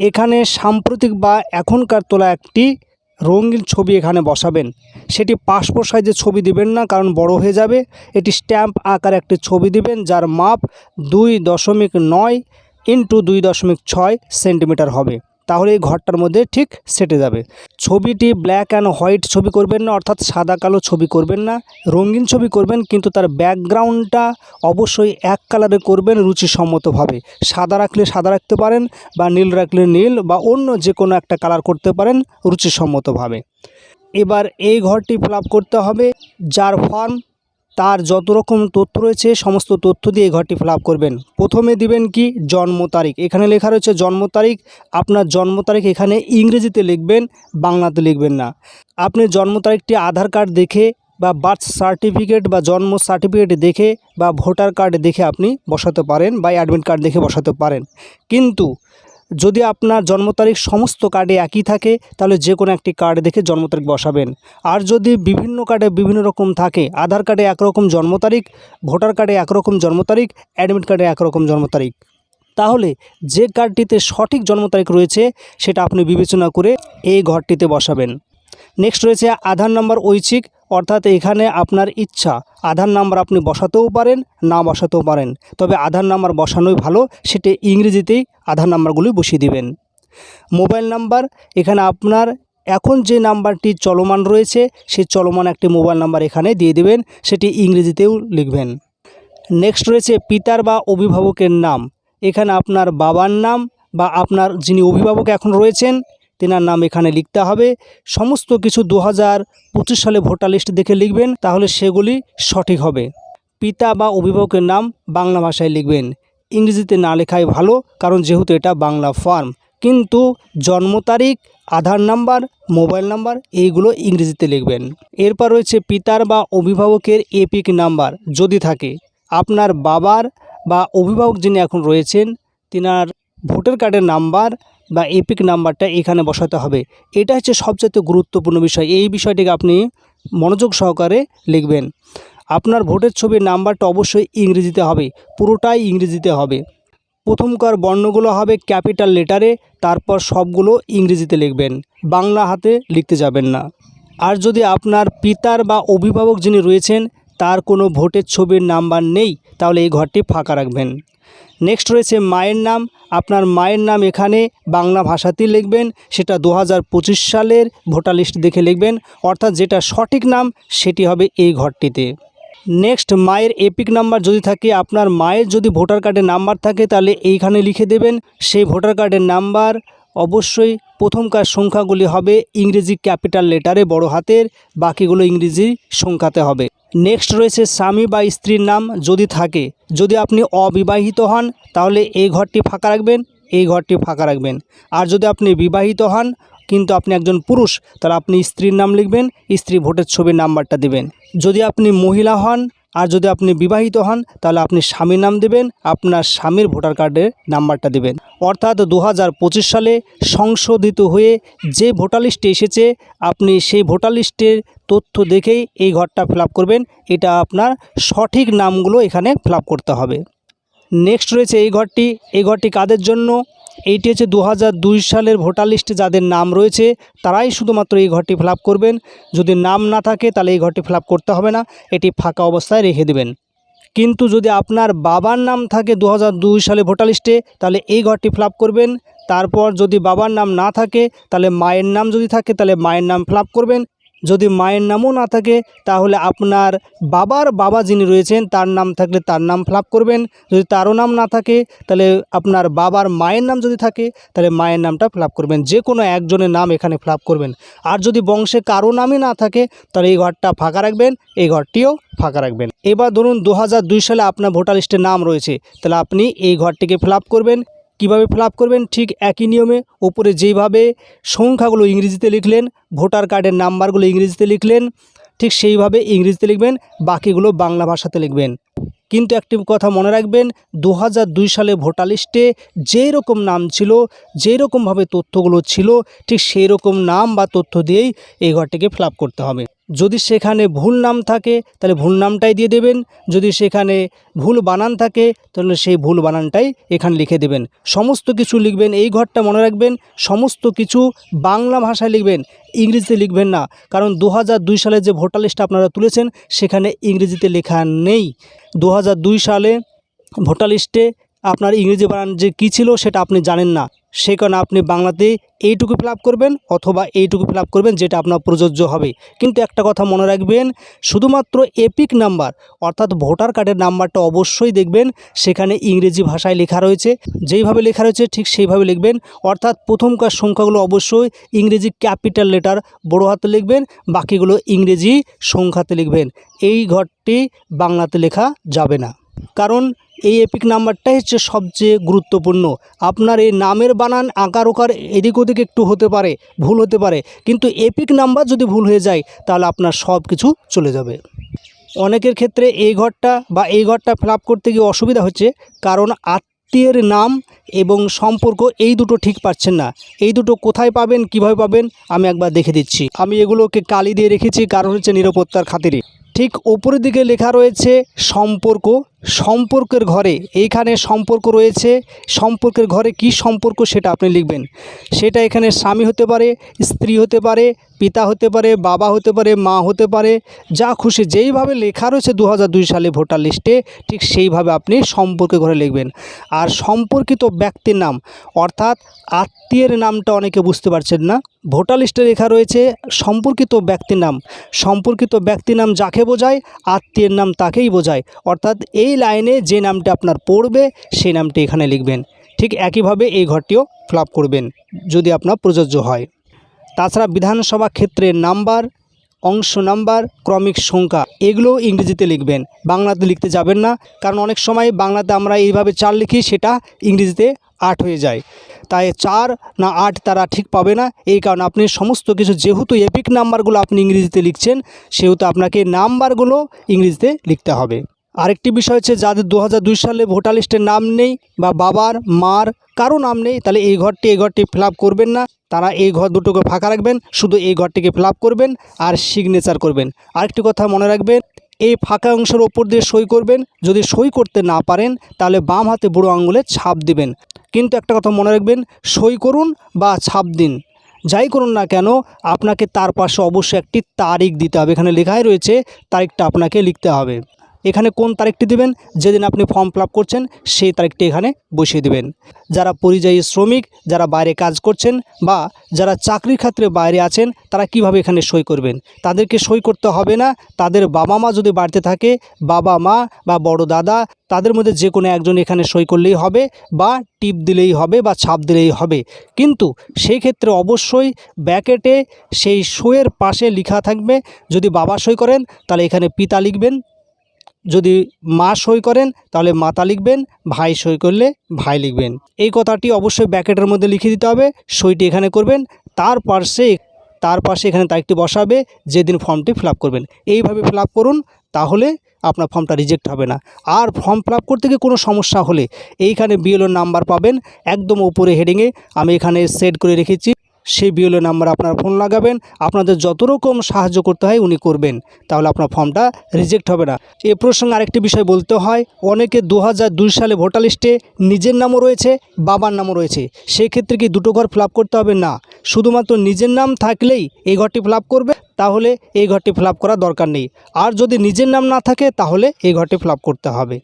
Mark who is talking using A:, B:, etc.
A: এখানে সাম্প্রতিক বা এখনকার তোলা একটি রঙিন ছবি এখানে বসাবেন। সেটি পাসপোর্ট সাইজের ছবি দিবেন না, কারণ বড় হয়ে যাবে। এটি স্ট্যাম্প আকার একটি ছবি দিবেন, যার মাপ দুই দশমিক নয় ইন্টু দুই দশমিক ছয় সেন্টিমিটার হবে। তাহলে এই ঘরটার মধ্যে ঠিক সেটে যাবে। ছবিটি ব্ল্যাক অ্যান্ড হোয়াইট ছবি করবেন না, অর্থাৎ সাদা কালো ছবি করবেন না, রঙিন ছবি করবেন, কিন্তু তার ব্যাকগ্রাউন্ডটা অবশ্যই এক কালারে করবেন রুচিসম্মতভাবে। সাদা রাখলে সাদা রাখতে পারেন বা নীল রাখলে নীল বা অন্য যে কোনো একটা কালার করতে পারেন রুচিসম্মতভাবে। এবার এই ঘরটি ফিল করতে হবে, যার ফর্ম তার যত রকম তথ্য রয়েছে, সমস্ত তথ্য দিয়ে ঘরটি ফিল করবেন। প্রথমে দিবেন কি? জন্ম তারিখ। এখানে লেখা রয়েছে জন্ম তারিখ। আপনার জন্ম তারিখ এখানে ইংরেজিতে লিখবেন, বাংলাতে লিখবেন না। আপনি জন্ম তারিখটি আধার কার্ড দেখে বা বার্থ সার্টিফিকেট বা জন্ম সার্টিফিকেট দেখে বা ভোটার কার্ড দেখে আপনি বসাতে পারেন বা অ্যাডমিট কার্ড দেখে বসাতে পারেন। কিন্তু যদি আপনার জন্ম তারিখ সমস্ত কার্ডে একই থাকে, তাহলে যে কোনো একটি কার্ড দেখে জন্ম তারিখ বসাবেন। আর যদি বিভিন্ন কার্ডে বিভিন্ন রকম থাকে, আধার কার্ডে একরকম জন্ম তারিখ, ভোটার কার্ডে একরকম জন্ম তারিখ, অ্যাডমিট কার্ডে একরকম জন্ম তারিখ। তাহলে যে কার্ডটিতে সঠিক জন্ম তারিখ রয়েছে, সেটা আপনি বিবেচনা করে এই ঘরটিতে বসাবেন। নেক্সট রয়েছে আধার নাম্বার ঐচ্ছিক। অর্থাৎ এখানে আপনার ইচ্ছা, আধার নাম্বার আপনি বসাতেও পারেন, না বসাতেও পারেন। তবে আধার নাম্বার বসানোই ভালো, সেটি ইংরেজিতেই আধার নাম্বারগুলি বসিয়ে দিবেন। মোবাইল নাম্বার, এখানে আপনার এখন যে নাম্বারটি চলমান রয়েছে, সেই চলমান একটি মোবাইল নাম্বার এখানে দিয়ে দেবেন, সেটি ইংরেজিতেও লিখবেন। নেক্সট রয়েছে পিতার বা অভিভাবকের নাম। এখানে আপনার বাবার নাম বা আপনার যিনি অভিভাবক এখন রয়েছেন তেনার নাম এখানে লিখতে হবে। সমস্ত কিছু দু হাজার পঁচিশ সালে ভোটার লিস্ট দেখে লিখবেন, তাহলে সেগুলি সঠিক হবে। পিতা বা অভিভাবকের নাম বাংলা ভাষায় লিখবেন। ইংরেজিতে না লেখাই ভালো, কারণ যেহেতু এটা বাংলা ফর্ম। কিন্তু জন্ম তারিখ, আধার নাম্বার, মোবাইল নাম্বার, এইগুলো ইংরেজিতে লিখবেন। এরপর রয়েছে পিতার বা অভিভাবকের এপিক নাম্বার যদি থাকে। আপনার বাবার বা অভিভাবক যিনি এখন রয়েছেন, তিনার ভোটার কার্ডের নাম্বার বা এপিক নাম্বারটা এখানে বসাতে হবে। এটা হচ্ছে সবচেয়ে গুরুত্বপূর্ণ বিষয়। এই বিষয়টিকে আপনি মনোযোগ সহকারে লিখবেন। আপনার ভোটের ছবির নাম্বারটা অবশ্যই ইংরেজিতে হবে। পুরোটাই ইংরেজিতে হবে। প্রথমকার বর্ণগুলো হবে ক্যাপিটাল লেটারে, তারপর সবগুলো ইংরেজিতে লিখবেন। বাংলা হাতে লিখতে যাবেন না। আর যদি আপনার পিতার বা অভিভাবক যিনি রয়েছেন, তার কোনো ভোটের ছবির নাম্বার নেই, তাহলে এই ঘরটি ফাঁকা রাখবেন। নেক্সট রয়েছে মায়ের নাম। আপনার মায়ের নাম এখানে বাংলা ভাষাতেই লিখবেন, সেটা দু হাজার পঁচিশ সালের ভোটার লিস্ট দেখে লিখবেন, অর্থাৎ যেটা সঠিক নাম, সেটি হবে এই ঘরটিতে। নেক্সট মায়ের এপিক নাম্বার যদি থাকে, আপনার মায়ের যদি ভোটার কার্ডের নাম্বার থাকে, তাহলে এইখানে লিখে দেবেন, সেই ভোটার কার্ডের নাম্বার অবশ্যই প্রথমকার সংখ্যাগুলি হবে ইংরেজি ক্যাপিটাল লেটারে বড় হাতের, বাকিগুলো ইংরেজি সংখ্যাতে হবে। নেক্সট রয়েছে স্বামী বা স্ত্রীর নাম যদি থাকে। যদি আপনি অবিবাহিত হন, তাহলে এই ঘরটি ফাঁকা রাখবেন, এই ঘরটি ফাঁকা রাখবেন। আর যদি আপনি বিবাহিত হন, কিন্তু আপনি একজন পুরুষ, তাহলে আপনি স্ত্রীর নাম লিখবেন, স্ত্রী ভোটের ছবির নাম্বারটা দেবেন। যদি আপনি মহিলা হন আর যদি আপনি বিবাহিত হন, তাহলে আপনি স্বামীর নাম দেবেন, আপনার স্বামীর ভোটার কার্ডের নাম্বারটা দেবেন। অর্থাৎ দু হাজার পঁচিশ সালে সংশোধিত হয়ে যে ভোটার লিস্টে এসেছে, আপনি সেই ভোটার লিস্টের তথ্য দেখেই এই ঘরটা ফিল করবেন। এটা আপনার সঠিক নামগুলো এখানে ফিল করতে হবে। নেক্সট রয়েছে এই ঘরটি। এই ঘরটি কাদের জন্য? এইটি হচ্ছে দু হাজার দুই সালের ভোটার লিস্টে যাদের নাম রয়েছে, তারাই শুধুমাত্র এই ঘরটি ফিল করবেন। যদি নাম না থাকে, তাহলে এই ঘরটি ফিল করতে হবে না। এটি ফাঁকা অবস্থায় রেখে দেবেন। কিন্তু যদি আপনার বাবার নাম থাকে দু হাজার দুই সালে ভোটার লিস্টে, তাহলে এই ঘরটি ফিল করবেন। তারপর যদি বাবার নাম না থাকে, তাহলে মায়ের নাম যদি থাকে, তাহলে মায়ের নাম ফিল করবেন। যদি মায়ের নামও না থাকে, তাহলে আপনার বাবার বাবা যিনি রয়েছেন, তার নাম থাকলে তার নাম ফ্লাপ করবেন। যদি তারও নাম না থাকে, তাহলে আপনার বাবার মায়ের নাম যদি থাকে, তাহলে মায়ের নামটা ফ্লাপ করবেন। যে কোনো একজনের নাম এখানে ফ্লাপ করবেন। আর যদি বংশে কারও নামই না থাকে, তাহলে এই ঘরটা ফাঁকা রাখবেন, এই ঘরটিও ফাঁকা রাখবেন। এবার ধরুন দু সালে আপনার ভোটার লিস্টে নাম রয়েছে, তাহলে আপনি এই ঘরটিকে ফ্লাপ করবেন। কীভাবে ফিল করবেন? ঠিক একই নিয়মে ওপরে যেইভাবে সংখ্যাগুলো ইংরেজিতে লিখলেন, ভোটার কার্ডের নাম্বারগুলো ইংরেজিতে লিখলেন, ঠিক সেইভাবে ইংরেজিতে লিখবেন, বাকিগুলো বাংলা ভাষাতে লিখবেন। কিন্তু একটি কথা মনে রাখবেন দু হাজার দুই সালে ভোটার লিস্টে যেই রকম নাম ছিল যেই রকমভাবে তথ্যগুলো ছিল, ঠিক সেই রকম নাম বা তথ্য দিয়েই এই ঘরটিকে ফিল করতে হবে। যদি সেখানে ভুল নাম থাকে, তাহলে ভুল নামটাই দিয়ে দেবেন। যদি সেখানে ভুল বানান থাকে, তাহলে সেই ভুল বানানটাই এখানে লিখে দেবেন। সমস্ত কিছু লিখবেন, এই ঘরটা মনে রাখবেন, সমস্ত কিছু বাংলা ভাষায় লিখবেন, ইংরেজিতে লিখবেন না। কারণ দু হাজার দুই সালে যে ভোটার লিস্ট আপনারা তুলেছেন, সেখানে ইংরেজিতে লেখা নেই। দু হাজার দুই সালে ভোটার লিস্টে আপনার ইংরেজি বানান যে কী ছিল সেটা আপনি জানেন না। সেই কারণে আপনি বাংলাতে এইটুকু ফিল করবেন অথবা এইটুকু ফিল করবেন যেটা আপনার প্রযোজ্য হবে। কিন্তু একটা কথা মনে রাখবেন, শুধুমাত্র এপিক নাম্বার অর্থাৎ ভোটার কার্ডের নাম্বারটা অবশ্যই দেখবেন, সেখানে ইংরেজি ভাষায় লেখা রয়েছে। যেইভাবে লেখা রয়েছে ঠিক সেইভাবে লিখবেন। অর্থাৎ প্রথমকার সংখ্যাগুলো অবশ্যই ইংরেজি ক্যাপিটাল লেটার বড় হাতে লিখবেন, বাকিগুলো ইংরেজি সংখ্যাতে লিখবেন। এই ঘরটি বাংলাতে লেখা যাবে না। কারণ এই এপিক নাম্বারটাই হচ্ছে সবচেয়ে গুরুত্বপূর্ণ। আপনার এই নামের বানান আকার ওকার এদিক ওদিক একটু হতে পারে, ভুল হতে পারে, কিন্তু এপিক নাম্বার যদি ভুল হয়ে যায়, তাহলে আপনার সব কিছু চলে যাবে। অনেকের ক্ষেত্রে এই ঘরটা বা এই ঘরটা ফিল করতে গিয়ে অসুবিধা হচ্ছে, কারণ আত্মীয়ের নাম এবং সম্পর্ক এই দুটো ঠিক পাচ্ছেন না। এই দুটো কোথায় পাবেন, কীভাবে পাবেন, আমি একবার দেখে দিচ্ছি। আমি এগুলোকে কালি দিয়ে রেখেছি, কারণ হচ্ছে নিরাপত্তার খাতিরে। ঠিক ওপরের দিকে লেখা রয়েছে সম্পর্ক, সম্পর্কের ঘরে। এইখানে সম্পর্ক রয়েছে। সম্পর্কের ঘরে কি সম্পর্ক সেটা আপনি লিখবেন। সেটা এখানে স্বামী হতে পারে, স্ত্রী হতে পারে পিতা হতে পারে, বাবা হতে পারে, মা হতে পারে, যা খুশি, যেইভাবে লেখা রয়েছে দু হাজার দুই সালে ভোটার লিস্টে, ঠিক সেইভাবে আপনি সম্পর্কে ঘরে লিখবেন। আর সম্পর্কিত ব্যক্তির নাম, অর্থাৎ আত্মীয়ের নামটা অনেকে বুঝতে পারছেন না। ভোটার লিস্টে লেখা রয়েছে, সম্পর্কিত ব্যক্তির নাম, সম্পর্কিত ব্যক্তির নাম যাকে বোঝায়, আত্মীয়ের নাম তাকেই বোঝায়। অর্থাৎ এই লাইনে যে নামটা আপনার পড়বে, সেই নামটি এখানে লিখবেন। ঠিক একইভাবে এই ঘরটিও ফ্লাপ করবেন, যদি আপনার প্রযোজ্য হয়। তাছাড়া বিধানসভা ক্ষেত্রের নাম্বার, অংশ নাম্বার, ক্রমিক সংখ্যা এগুলো ইংরেজিতে লিখবেন। বাংলাতে লিখতে যাবেন না, কারণ অনেক সময় বাংলাতে আমরা এইভাবে চার লিখি, সেটা ইংরেজিতে আট হয়ে যায়। তাই চার না আট তারা ঠিক পাবে না, এই কারণে আপনি সমস্ত কিছু, যেহেতু এপিক নাম্বারগুলো আপনি ইংরেজিতে লিখছেন, সেহেতু আপনাকে নাম্বারগুলো ইংরেজিতে লিখতে হবে। আরেকটি বিষয় হচ্ছে যাদের দু হাজার দুই সালে ভোটার লিস্টের নাম নেই বা বাবার, মার কারও নাম নেই, তাহলে এই ঘরটি এই ঘরটি ফিল করবেন না। তারা এই ঘর দুটোকে ফাঁকা রাখবেন, শুধু এই ঘরটিকে ফিল করবেন আর সিগনেচার করবেন। আরেকটি কথা মনে রাখবেন, এই ফাঁকা অংশের ওপর দিয়ে সই করবেন, যদি সই করতে না পারেন, তাহলে বাম হাতে বুড়ো আঙুলে ছাপ দিবেন। কিন্তু একটা কথা মনে রাখবেন, সই করুন বা ছাপ দিন। যাই করুন না কেন, আপনাকে তার পাশে অবশ্যই একটি তারিখ দিতে হবে। এখানে লেখাই রয়েছে, তারিখটা আপনাকে লিখতে হবে। এখানে কোন তারিখটি দেবেন? যেদিন আপনি ফর্ম ফিল করছেন, সেই তারিখটি এখানে বসিয়ে দেবেন। যারা পরিযায়ী শ্রমিক, যারা বাইরে কাজ করছেন বা যারা চাকরির ক্ষেত্রে বাইরে আছেন, তারা কীভাবে এখানে সই করবেন? তাদেরকে সই করতে হবে না। তাদের বাবা মা যদি বাড়িতে থাকে, বাবা মা বা বড় দাদা, তাদের মধ্যে যে কোনো একজন এখানে সই করলেই হবে বা টিপ দিলেই হবে বা ছাপ দিলেই হবে। কিন্তু সেই ক্ষেত্রে অবশ্যই ব্যাকেটে সেই সইয়ের পাশে লেখা থাকবে, যদি বাবা সই করেন, তাহলে এখানে পিতা লিখবেন। যদি মা সই করেন, তাহলে মাতা লিখবেন, ভাই সই করলে ভাই লিখবেন। এই কথাটি অবশ্যই ব্যাকেটের মধ্যে লিখে দিতে হবে, সইটি এখানে করবেন, তার পাশে তার পাশে এখানে তারিখটি বসাবে, যেদিন ফর্মটি ফিল করবেন। এইভাবে ফিল করুন, তাহলে আপনার ফর্মটা রিজেক্ট হবে না। আর ফর্ম ফিল করতে গিয়ে কোনো সমস্যা হলে এইখানে বিএলওর নাম্বার পাবেন, একদম উপরে হেডিংয়ে, আমি এখানে সেট করে রেখেছি। সেই বিএলও নাম্বার আপনার ফোন লাগাবেন। আপনাদের যত রকম সাহায্য করতে হয় উনি করবেন। তাহলে আপনার ফর্মটা রিজেক্ট হবে না। এ প্রসঙ্গে আরেকটি বিষয় বলতে হয়, অনেকে দু দুই সালে ভোটার লিস্টে নিজের নামও রয়েছে, বাবার নামও রয়েছে। সেই ক্ষেত্রে কি দুটো ঘর ফিল করতে হবে? না। শুধুমাত্র নিজের নাম থাকলেই এই ঘরটি ফিল করবে, তাহলে এই ঘরটি ফিল করার দরকার নেই। আর যদি নিজের নাম না থাকে, তাহলে এই ঘরটি ফিল করতে হবে।